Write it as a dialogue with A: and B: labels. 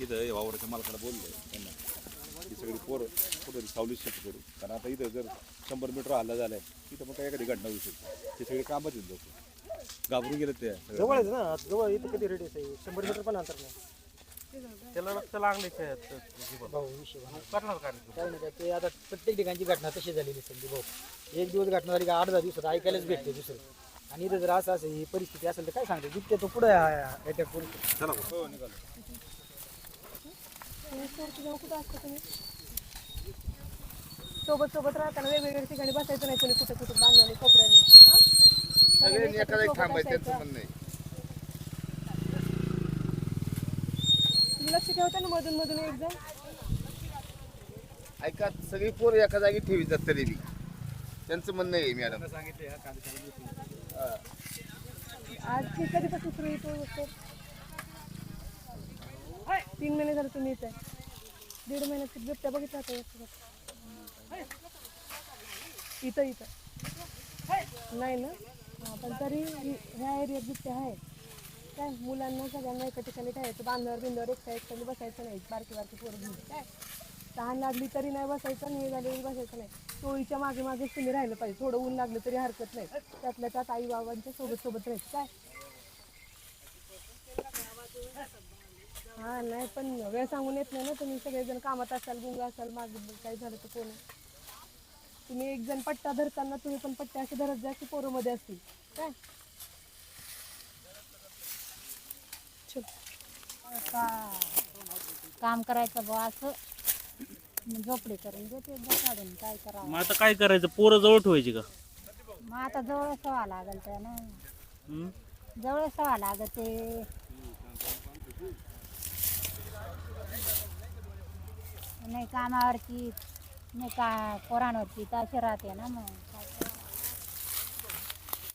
A: तिथं हे वावराच्या मालकाला बोललो त्यांना ही सगळी पोरं कुठं सावलीत शिफ्ट करू. कारण आता इथं जर शंभर मीटर हल्ला झालाय तिथं मग काय एखादी घटना होऊ शकते. ते सगळे कामच आहेत लोक घाबरून गेले ते सगळे.
B: जवळ आहे ना जवळ इथं किती रेडियस आहे? शंभर मीटर पण अंतर नाही.
C: त्याला लक्ष आहेत
B: भाऊ विषय भाऊ.
C: करणार काय?
B: काही नाही काय ते आता प्रत्येक ठिकाणची घटना तशी झालेली संदीप भाऊ. एक दिवस घटना झाली का आठ दहा दिवसात ऐकायलाच भेटते दुसरं. आणि इथं जर असं असेल ही परिस्थिती असेल तर काय सांगते जितके तो पुढे अटॅक करू.
A: चला. हो निघालो
D: जाऊन कुठं असतं तुम्ही सोबत सोबत राहताना वेगवेगळ्या ठिकाणी बसायचं नाही कोणी कुठं कुठं बांधवानी कोपऱ्यानी. हा?
E: सगळ्यांनी एका जागी
D: सोबत
E: थांबायचं. त्यांचं म्हणणं आहे.
D: तुम्ही लक्ष ठेवता ना मधून मधून एक जण?
E: ऐका सगळी पोरं एका जागी ठेवीतात तरी बी त्यांचं म्हणणं आहे मॅडम.
D: आज ती कधीपासून सुरू येतो? तीन महिने झाले तुम्ही इथे. दीड महिन्यात बिबट्या बघितल्या होता इथं इथं. नाही ना? पण तरी ह्या एरियात बिबट्या आहे काय? मुलांना सगळ्यांना एका ठिकाणी ठेवायचं. बांधावर बिंधावर एकटा एकट्याने बसायचं नाही. बारकी बारकी पोरं घेऊन काय? तहान लागली तरी नाही बसायचं नाही झाले बसायचं नाही. टोळीच्या मागे मागे तुम्ही राहिलं पाहिजे. थोडं ऊन लागलं तरी हरकत नाही. त्यातल्या त्यात आई बाबांच्या सोबत सोबत राहायचं. काय? हा नाही पण वेळ सांगून येत नाही ना. तुम्ही सगळेजण कामात असाल गुंग असाल मागे काय झालं तर कोण. तुम्ही एक जण पट्टा धरताना तुम्ही पण पट्ट्या असे धरत जा की पोरं मध्ये असतील. काय? चल.
F: काम करायचं बुवा असं. झोपडी करून देते एकदा काढून. काय करावं?
C: मग आता काय करायचं? पोरं जवळ ठेवायची का?
F: मग आता जवळ सवा लागल त्या ना
C: हं?
F: जवळ सवा लागत. ते नाही कामावरची नाही का पोरांवरची तर अशी राहते ना मग.